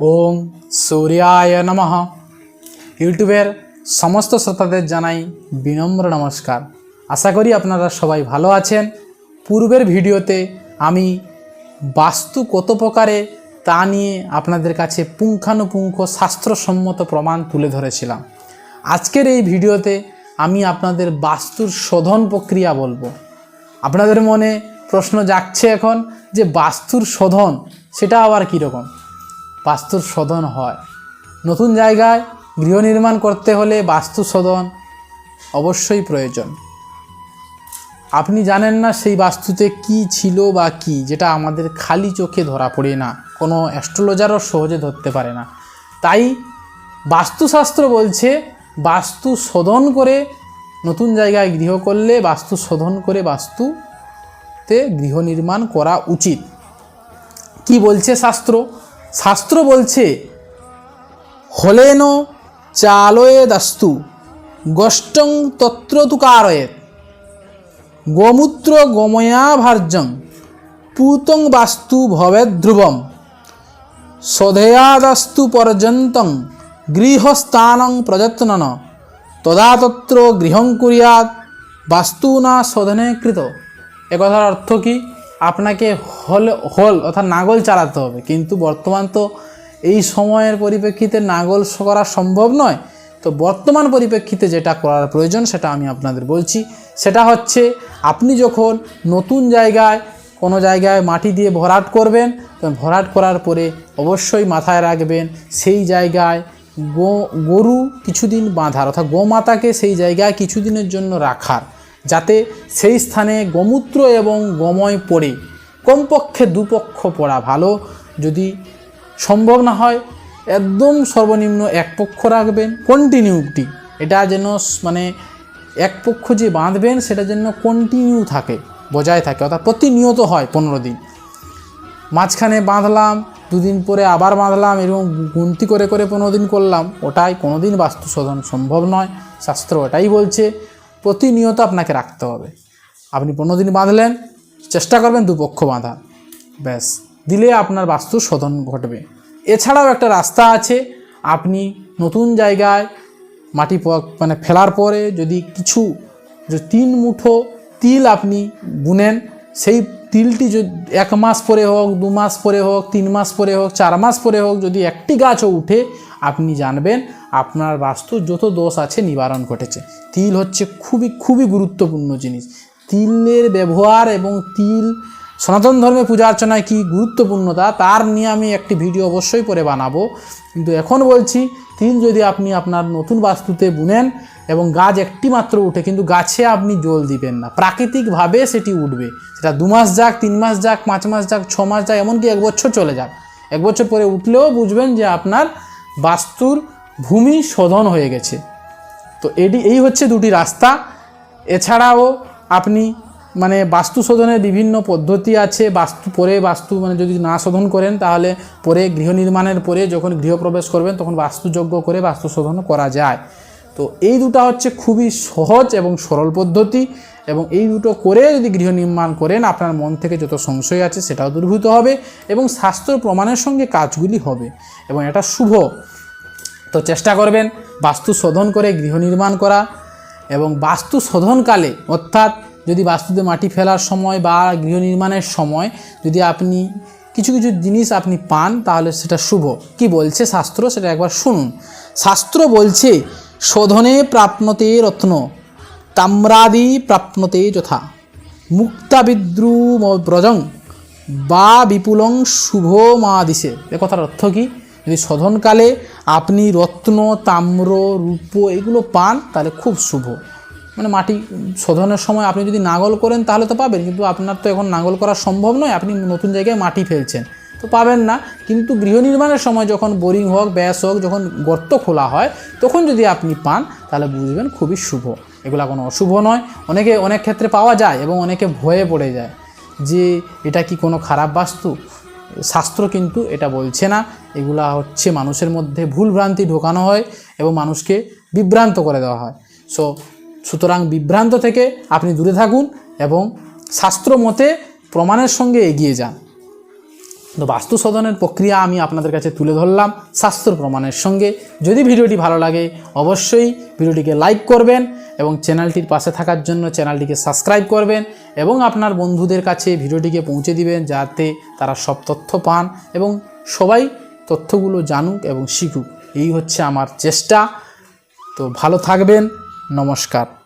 ওম সূর্যায় নমঃ। ইউটিউবের সমস্ত শ্রোতাদের জানাই বিনম্র নমস্কার। আশা করি আপনারা সবাই ভালো আছেন। পূর্বের ভিডিওতে আমি বাস্তু কত প্রকারে তা নিয়ে আপনাদের কাছে পুঙ্খানুপুঙ্খ শাস্ত্রসম্মত প্রমাণ তুলে ধরেছিলাম। আজকের এই ভিডিওতে আমি আপনাদের বাস্তুর শোধন প্রক্রিয়া বলব। আপনাদের মনে প্রশ্ন জাগছে এখন যে বাস্তুর শোধন, সেটা আবার কীরকম? বাস্তুর শোধন হয়। নতুন জায়গায় গৃহ নির্মাণ করতে হলে বাস্তু শোধন অবশ্যই প্রয়োজন। আপনি জানেন না সেই বাস্তুতে কি ছিল বা কি, যেটা আমাদের খালি চোখে ধরা পড়ে না, কোনো অ্যাস্ট্রোলজারও সহজে ধরতে পারে না। তাই বাস্তুশাস্ত্র বলছে বাস্তু শোধন করে নতুন জায়গায় গৃহ করলে বাস্তু শোধন করে বাস্তুতে গৃহ নির্মাণ করা উচিত। কি বলছে শাস্ত্র? শাস্ত্র বলছে, হলেন চালয়েদাস্তু গোষ্ঠং তত্র তু কারয়েত গোমূত্র গোময়াভার্যং পূতং বাস্তু ভবেদ ধ্রুবম সধেয়াদাস্তু পর্যন্তং, গৃহস্থানং প্রযত্নন, তদা তত্র গৃহং কুরিয়াত বাস্তু না শোধনে কৃত। এ কথার অর্থ কি? আপনাকে হল হল অর্থাৎ নাগল চালাতে হবে। কিন্তু বর্তমান তো এই সময়ের পরিপ্রেক্ষিতে নাগল করা সম্ভব নয়। তো বর্তমান পরিপ্রেক্ষিতে যেটা করার প্রয়োজন, সেটা আমি আপনাদের বলছি। সেটা হচ্ছে, আপনি যখন নতুন জায়গায়, কোনো জায়গায় মাটি দিয়ে ভরাট করবেন, তখন ভরাট করার পরে অবশ্যই মাথায় রাখবেন, সেই জায়গায় গো, গরু কিছুদিন বাঁধার, অর্থাৎ গোমাতাকে সেই জায়গায় কিছুদিনের জন্য রাখার। যাতে সেই স্থানে গোমূত্র এবং গময় পড়ে। কমপক্ষে দুপক্ষ পড়া ভালো। যদি সম্ভব না হয়, একদম সর্বনিম্ন এক পক্ষ রাখবেন। কন্টিনিউটি, এটা যেন মানে এক পক্ষ যে বাঁধবেন, সেটা যেন কন্টিনিউ থাকে, বজায় থাকে, অর্থাৎ প্রতিনিয়ত হয় পনেরো দিন। মাঝখানে বাঁধলাম, দুদিন পরে আবার বাঁধলাম, এরকম গুনতি করে করে পনেরো দিন করলাম, ওটাই কোনো দিন বাস্তু শোধন সম্ভব নয়। শাস্ত্র ওটাই বলছে প্রতিনিয়ত আপনাকে রাখতে হবে। আপনি পনেরো দিন বাঁধলেন, চেষ্টা করবেন দুপক্ষ বাঁধা। ব্যাস, দিলে আপনার বাস্তু শোধন ঘটবে। এছাড়াও একটা রাস্তা আছে, আপনি নতুন জায়গায় মাটি মানে ফেলার পরে যদি কিছু, যে তিন মুঠো তিল আপনি বুনেন, সেই তিলটি যদি এক মাস পরে হোক, দু মাস পরে হোক, তিন মাস পরে হোক, চার মাস পরে হোক, যদি একটি গাছও উঠে, আপনি জানবেন আপনার বাস্তু যত দোষ আছে নিবারণ ঘটেছে। তিল হচ্ছে খুবই খুবই গুরুত্বপূর্ণ জিনিস। তিলের ব্যবহার এবং তিল সনাতন ধর্মে পূজা অর্চনায় কী গুরুত্বপূর্ণতা, তার নিয়ে আমি একটি ভিডিও অবশ্যই পরে বানাবো। কিন্তু এখন বলছি, তিল যদি আপনি আপনার নতুন বাস্তুতে বুনেন এবং গাছ একটি মাত্র উঠে, কিন্তু গাছে আপনি জল দিবেন না। প্রাকৃতিকভাবে সেটি উঠবে। সেটা দু মাস যাক, তিন মাস যাক, পাঁচ মাস যাক, ছ মাস যাক, এমনকি এক বছর চলে যাক। এক বছর পরে উঠলেও বুঝবেন যে আপনার বাস্তুর ভূমি শোধন হয়ে গেছে। তো এটি এই হচ্ছে দুটি রাস্তা। এছাড়াও আপনি মানে বাস্তু শোধনের বিভিন্ন পদ্ধতি আছে। বাস্তু, পরে বাস্তু মানে যদি না শোধন করেন, তাহলে পরে গৃহ নির্মাণের পরে যখন গৃহপ্রবেশ করবেন, তখন বাস্তুযোগ্য করে বাস্তু শোধন করা যায়। তো এই দুটো হচ্ছে খুবই সহজ এবং সরল পদ্ধতি এবং এই দুটো করে যদি গৃহ নির্মাণ করেন, আপনার মন থেকে যত সংশয় আছে সেটাও দূরীভূত হবে এবং শাস্ত্র প্রমাণের সঙ্গে কাজগুলি হবে। এবং এটা শুভ। তো চেষ্টা করবেন বাস্তু শোধন করে গৃহ নির্মাণ করা এবং বাস্তু শোধনকালে অর্থাৎ যদি বাস্তুতে মাটি ফেলার সময় বা গৃহ নির্মাণের সময় যদি আপনি কিছু কিছু জিনিস আপনি পান, তাহলে সেটা শুভ। কি বলছে শাস্ত্র? সেটা একবার শুনুন। শাস্ত্র বলছে, শোধনে প্রাপ্নতে রত্ন, তাম্রাদি প্রাপ্নতে যথা মুক্তাবিদ্রুম ব্রজং বা বিপুলং শুভ মা দিশে এ কথার অর্থ কি? যদি শোধনকালে আপনি রত্ন, তাম্র, রূপ এগুলো পান, তাহলে খুব শুভ। মানে মাটি শোধনের সময় আপনি যদি নাগল করেন, তাহলে তো পাবেন, কিন্তু আপনার তো এখন নাগল করা সম্ভব নয়, আপনি নতুন জায়গায় মাটি ফেলছেন, তো পাবেন না। কিন্তু গৃহ নির্মাণের সময় যখন বোরিং হোক, ব্যাস হোক, যখন গর্ত খোলা হয়, তখন যদি আপনি পান, তাহলে বুঝবেন খুবই শুভ। এগুলা কোনো অশুভ নয়। অনেকে অনেক ক্ষেত্রে পাওয়া যায় এবং অনেকে ভয়ে পড়ে যায় যে এটা কি কোনো খারাপ বাস্তু? শাস্ত্র কিন্তু এটা বলছে না। এগুলা হচ্ছে মানুষের মধ্যে ভুল ভ্রান্তি ঢোকানো হয় এবং মানুষকে বিভ্রান্ত করে দেওয়া হয়। সো সুতরাং বিভ্রান্ত থেকে আপনি দূরে থাকুন এবং শাস্ত্র মতে প্রমাণের সঙ্গে এগিয়ে যান। তো বাস্তু শোধনের প্রক্রিয়া আমি আপনাদের কাছে তুলে ধরলাম শাস্ত্র প্রমাণের সঙ্গে। যদি ভিডিওটি ভালো লাগে, অবশ্যই ভিডিওটিকে লাইক করবেন এবং চ্যানেলটির পাশে থাকার জন্য চ্যানেলটিকে সাবস্ক্রাইব করবেন এবং আপনার বন্ধুদের কাছে ভিডিওটিকে পৌঁছে দিবেন যাতে তারা সব তথ্য পান এবং সবাই তথ্যগুলো জানুক এবং শিখুক। এই হচ্ছে আমার চেষ্টা। তো ভালো থাকবেন। নমস্কার।